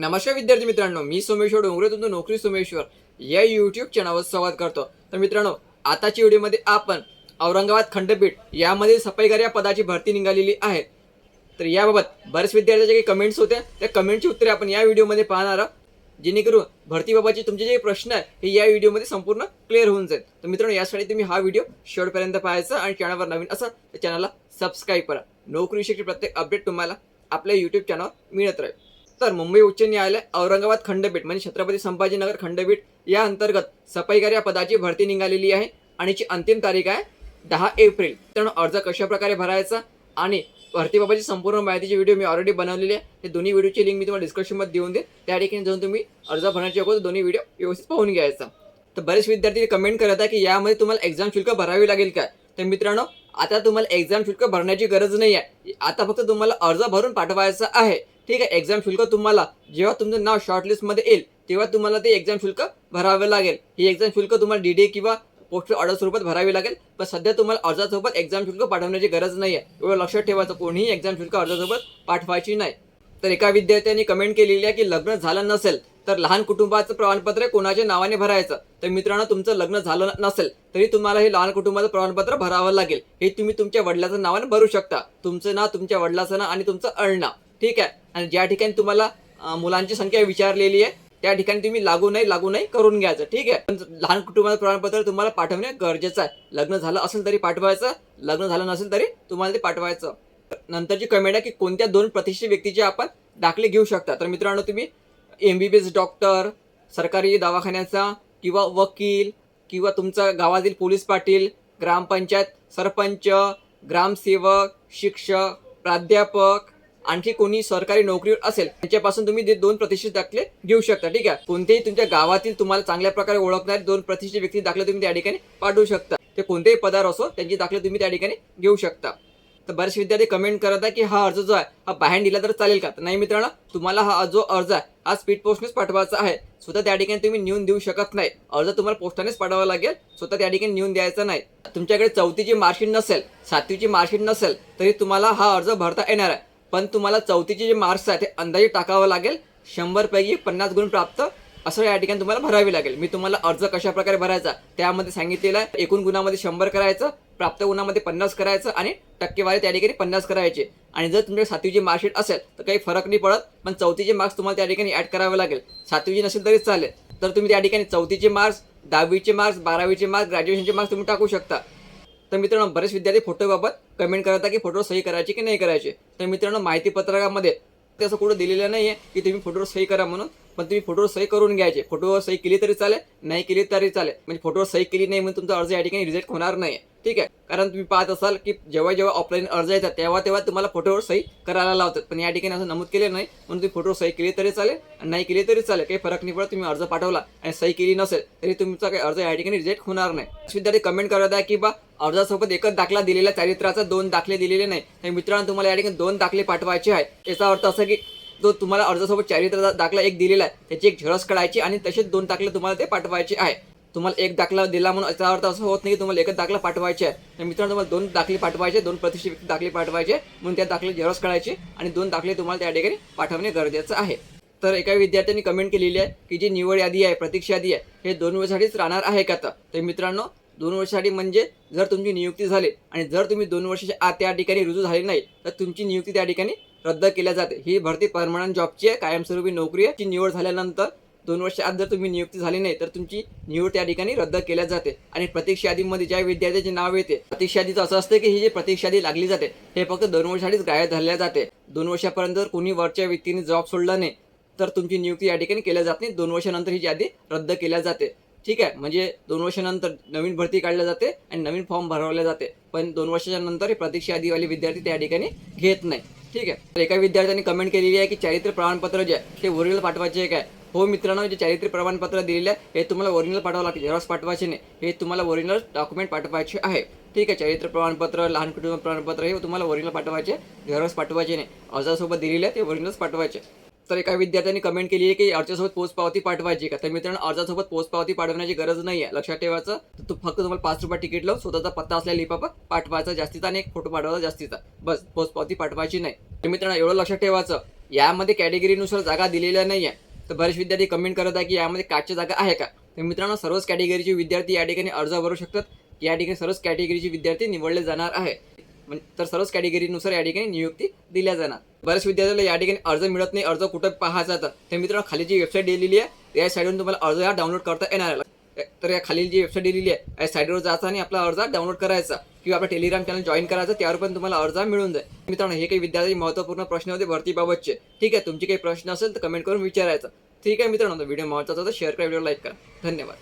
नमस्कार विद्यार्थी मित्रांनो मी सोमेश्वर डोंगरे तुमचं नोकरी सोमेश्वर. या युट्यूब चॅनलवर संवाद करतो. तर मित्रांनो आताच्या व्हिडिओमध्ये आपण औरंगाबाद खंडपीठ यामध्ये सफाईकार या पदाची भरती निघालेली आहे. तर याबाबत बरेच विद्यार्थ्यांचे काही कमेंट्स होत्या त्या कमेंटची उत्तरे आपण या व्हिडिओमध्ये पाहणार आहोत. जेणेकरून भरतीबाबाचे तुमचे जे प्रश्न आहे हे या व्हिडिओमध्ये संपूर्ण क्लिअर होऊन जाईल. तर मित्रांनो यासाठी तुम्ही हा व्हिडिओ शेवटपर्यंत पाहायचा आणि चॅनलवर नवीन असाल तर चॅनलला सबस्क्राईब करा. नोकरीविषयी प्रत्येक अपडेट तुम्हाला आपल्या यूट्यूब चॅनलवर मिळत राहील. तर मुंबई उच्च न्यायालय औरंगाबाद खंडपीठ म्हणजे छत्रपती संभाजीनगर खंडपीठ या अंतर्गत सफाईगार या पदाची भरती निघालेली आहे आणि ची अंतिम तारीख आहे दहा एप्रिल. तर अर्ज कशाप्रकारे भरायचा आणि भरतीबाबतची संपूर्ण माहितीची व्हिडिओ मी ऑलरेडी बनवलेली आहे. ते दोन्ही व्हिडिओची लिंक मी तुम्हाला डिस्क्रिप्शनमध्ये देऊन देईन. त्या ठिकाणी जाऊन तुम्ही अर्ज भरण्याच्या अगोदर दोन्ही व्हिडिओ व्यवस्थित पाहून घ्यायचा. तर बरेच विद्यार्थी कमेंट करत आहे की यामध्ये तुम्हाला एक्झाम शुल्क भरावी लागेल काय? तर मित्रांनो आता तुम्हाला एक्झाम शुल्क भरण्याची गरज नाही आहे. आता फक्त तुम्हाला अर्ज भरून पाठवायचा आहे. ठीक आहे एक्झाम शुल्क तुम्हाला जेव्हा तुमचं नाव शॉर्टलिस्टमध्ये येईल तेव्हा तुम्हाला ते एक्झाम शुल्क भरावे लागेल. ही एक्झाम शुल्क तुम्हाला डी डी किंवा पोस्टल ऑर्डर स्वरूपात भरावी लागेल पण सध्या तुम्हाला अर्जासोबत एक्झाम शुल्क पाठवण्याची गरज नाही आहे एवढं लक्षात ठेवायचं कोणीही एक्झाम शुल्क अर्जासोबत पाठवायची नाही. तर एका विद्यार्थ्याने कमेंट केलेली आहे की लग्न झालं नसेल तर लहान कुटुंबाचं प्रमाणपत्र कोणाच्या नावाने भरायचं? तर मित्रांनो तुमचं लग्न झालं नसेल तरी तुम्हाला हे लहान कुटुंबाचं प्रमाणपत्र भरावं लागेल. हे तुम्ही तुमच्या वडिलाचं नावाने भरू शकता. तुमचं नाव तुमच्या वडिलाचं नाव आणि तुमचं अळनाव ठीक आहे. आणि ज्या ठिकाणी तुम्हाला मुलांची संख्या विचारलेली आहे त्या ठिकाणी तुम्ही लागू नाही लागू नाही करून घ्यायचं. ठीक आहे. पण लहान कुटुंबाचं प्रमाणपत्र तुम्हाला पाठवणे गरजेचं आहे. लग्न झालं असेल तरी पाठवायचं लग्न झालं नसेल तरी तुम्हाला ते पाठवायचं. नंतरची कमेंट आहे की कोणत्या दोन प्रतिष्ठित व्यक्तीचे आपण दाखले घेऊ शकता. तर मित्रांनो तुम्ही M B B S doctor सरकारी दवाखान्याचा किंवा वकील किंवा तुमचा गावातील पोलीस पाटील ग्रामपंचायत सरपंच ग्रामसेवक शिक्षक प्राध्यापक आणखी कोणी सरकारी नोकरीवर असेल त्यांच्यापासून तुम्ही दोन प्रतिष्ठित दाखले घेऊ शकता ठीक आहे? कोणतेही तुमच्या गावातील तुम्हाला चांगल्या प्रकारे ओळखणारे दोन प्रतिष्ठित व्यक्ती दाखले तुम्ही त्या ठिकाणी पाठवू शकता. ते कोणतेही पदार असो त्यांची दाखले तुम्ही त्या ठिकाणी घेऊ शकता. तर बरेच विद्यार्थी कमेंट करत आहे की हा अर्ज जो आहे हा बाहेर दिला तर चालेल का? तर नाही मित्रांनो तुम्हाला हा जो अर्ज आहे हा स्पीड पोस्टनेच पाठवायचा आहे. स्वतः त्या ठिकाणी तुम्ही नेऊन देऊ शकत नाही. अर्ज तुम्हाला पोस्टानेच पाठवावा लागेल स्वतः त्या ठिकाणी नेऊन द्यायचा नाही. तुमच्याकडे चौथीची मार्कशीट नसेल सातवीची मार्कशीट नसेल तरी तुम्हाला हा अर्ज भरता येणार आहे. पण तुम्हाला चौथीचे जे मार्क्स आहेत ते अंदाजे टाकावं लागेल. शंभरपैकी पन्नास गुण प्राप्त. असं या ठिकाणी तुम्हाला भरावी लागेल. मी तुम्हाला अर्ज कशा प्रकारे भरायचा त्यामध्ये सांगितलेलं आहे एकूण गुणामध्ये शंभर करायचं प्राप्त गुणामध्ये पन्नास करायचं आणि टक्केवारी त्या ठिकाणी पन्नास करायचे. आणि जर तुमच्या सातवीची मार्कशीट असेल तर काही फरक नाही पडत पण चौथीचे मार्क्स तुम्हाला त्या ठिकाणी ॲड करावे लागेल. सातवीची नसेल तरी चालेल. तर तुम्ही त्या ठिकाणी चौथीचे मार्क्स दहावीचे मार्क्स बारावीचे मार्क्स ग्रॅज्युएशनचे मार्क्स तुम्ही टाकू शकता. तर मित्रांनो बरेच विद्यार्थी फोटोबाबत कमेंट करत आहे की फोटो सही करायचे की नाही करायचे. तर मित्रांनो माहिती पत्रकामध्ये ते असं कुठं दिलेलं नाही आहे की तुम्ही फोटोवर सही करा म्हणून पण तुम्ही फोटोवर सही करून घ्यायचे. फोटोवर सही केली तरी चालेल नाही केली तरी चालेल. म्हणजे फोटोवर सही केली नाही म्हणून तुमचा अर्ज या ठिकाणी रिजेक्ट होणार नाही ठीक आहे? कारण तुम्ही पाहत असाल की जेव्हा जेव्हा ऑफलाईन अर्ज येतात तेव्हा तेव्हा तुम्हाला फोटोवर सही करायला लावतात. पण या ठिकाणी असं नमूद केले नाही म्हणून तुम्ही फोटोवर सही केली तरी चालेल आणि नाही केली तरी चालेल. काही फरक नाही पडत तुम्ही अर्ज पाठवला आणि सही केली नसेल तरी तुमचा काही अर्ज या ठिकाणी रिजेक्ट होणार नाही. विद्यार्थी कमेंट करत आहे की बा अर्जासोबत एकच दाखला दिलेला चारित्राचा दोन दाखले दिलेले नाही. तर मित्रांनो तुम्हाला या ठिकाणी दोन दाखले पाठवायचे आहे. याचा अर्थ असा की जो तुम्हाला अर्जासोबत चारित्र दाखला एक दिलेला आहे. त्याची एक झळस काढायची आणि तसेच दोन दाखले तुम्हाला ते पाठवायचे आहे. तुम्हाला एक दाखला दिला म्हणून याचा अर्थ असं होत नाही की तुम्हाला एकच दाखला पाठवायचे आहे. तर मित्रांनो तुम्हाला दोन दाखले पाठवायचे दोन प्रतिष्ठित दाखले पाठवायचे म्हणून त्या दाखले झेरॉक्स काढायचे आणि दोन दाखले तुम्हाला त्या ठिकाणी पाठवणे गरजेचं आहे. तर एका विद्यार्थ्यांनी कमेंट केलेली आहे की जी निवड यादी आहे प्रतीक्षा यादी आहे हे दोन वेळेसाठीच राहणार आहे का तर मित्रांनो दोन वर्षासाठी म्हणजे जर तुमची नियुक्ती झाली आणि जर तुम्ही दोन वर्षाच्या आत त्या ठिकाणी रुजू झाली नाही तर तुमची नियुक्ती त्या ठिकाणी रद्द केल्या जाते. ही भरती परमनंट जॉबची आहे. कायमस्वरूपी नोकरी आहे ती निवड झाल्यानंतर दोन वर्ष आत जर तुम्ही नियुक्ती झाली नाही तर तुमची निवड त्या ठिकाणी रद्द केल्या जाते. आणि प्रतीक्षा यादीमध्ये ज्या विद्यार्थ्याचे नाव येते प्रतीक्षा यादीचं असं असतं की ही जी प्रतीक्षा यादी लागली जाते हे फक्त दोन वर्षासाठीच गायब झाल्या जाते. दोन वर्षापर्यंत जर कोणी वरच्या व्यक्तीने जॉब सोडला नाही तर तुमची नियुक्ती या ठिकाणी केल्या जात नाही. दोन वर्षानंतर ही यादी रद्द केल्या जाते. ठीक आहे म्हणजे दोन वर्षानंतर नवीन भरती काढल्या जाते आणि नवीन फॉर्म भरवले जाते. पण दोन वर्षाच्या नंतर प्रतीक्षा यादीवाले विद्यार्थी त्या ठिकाणी घेत नाही. ठीक आहे तर एका विद्यार्थ्यांनी कमेंट केलेली आहे की चारित्र्य प्रमाणपत्र जे आहे ते ओरिजिनल पाठवायचे आहे काय? हो मित्रांनो जे चारित्र्य प्रमाणपत्र दिलेले आहे हे तुम्हाला ओरिजिनल पाठवावं लागते झेरॉक्स पाठवायचे नाही. हे तुम्हाला ओरिजिनल डॉक्युमेंट पाठवायचे आहे. ठीक आहे चरित्र प्रमाणपत्र लहान कुटुंब प्रमाणपत्र हे तुम्हाला ओरिजिनल पाठवायचे झेरॉक्स पाठवायचे नाही. अर्जासोबत दिलेले आहे ते ओरिजिनल्स पाठवायचे. तर एका विद्यार्थ्याने कमेंट केली आहे की अर्जासोबत पोस्ट पावती पाठवायची का? तर मित्रांनो अर्जासोबत पोस्ट पावती पाठवण्याची गरज नाही आहे लक्षात ठेवायचं तर तू फक्त तुम्हाला पाच रुपये तिकीट लावून स्वतःचा पत्ता असलेला लिपाप पाठवायचा जास्तीचा आणि एक फोटो पाठवायचा जास्तीचा. बस पोस्ट पावती पाठवायची नाही. तर मित्रांनो एवढं लक्षात ठेवायचं. यामध्ये कॅटेगरीनुसार जागा दिलेल्या नाही आहे तर बरेच विद्यार्थी कमेंट करत आहे की यामध्ये काचच्या जागा आहे का? तर मित्रांनो सर्वच कॅटेगरीचे विद्यार्थी या ठिकाणी अर्ज भरू शकतात. या ठिकाणी सर्वच कॅटेगरीचे विद्यार्थी निवडले जाणार आहे तर सर्वच कॅटेगरीनुसार या ठिकाणी नियुक्ती दिल्या जाणार. बऱ्याच विद्यार्थ्याला या ठिकाणी अर्ज मिळत नाही अर्ज कुठं पाहायचा तर. ते मित्रांनो खाली जी वेबसाईट दिलेली आहे या साईडवरून तुम्हाला अर्ज हा डाउनलोड करता येणार तर या खालील जी वेबसाईट दिलेली आहे या साईडवर जायचा आणि आपला अर्ज डाउनलोड करायचा. किंवा आपला टेलिग्राम चॅनल जॉईन करायचं त्यावर पण तुम्हाला अर्ज मिळून जाईल. मित्रांनो हे काही विद्यार्थी महत्त्वपूर्ण प्रश्न होते भरतीबाबतचे ठीक आहे तुमचे काही प्रश्न असेल तर कमेंट करून विचारायचं. ठीक आहे मित्रांनो व्हिडिओ महत्त्वाचा तर शेअर करा व्हिडिओ लाईक करा. धन्यवाद.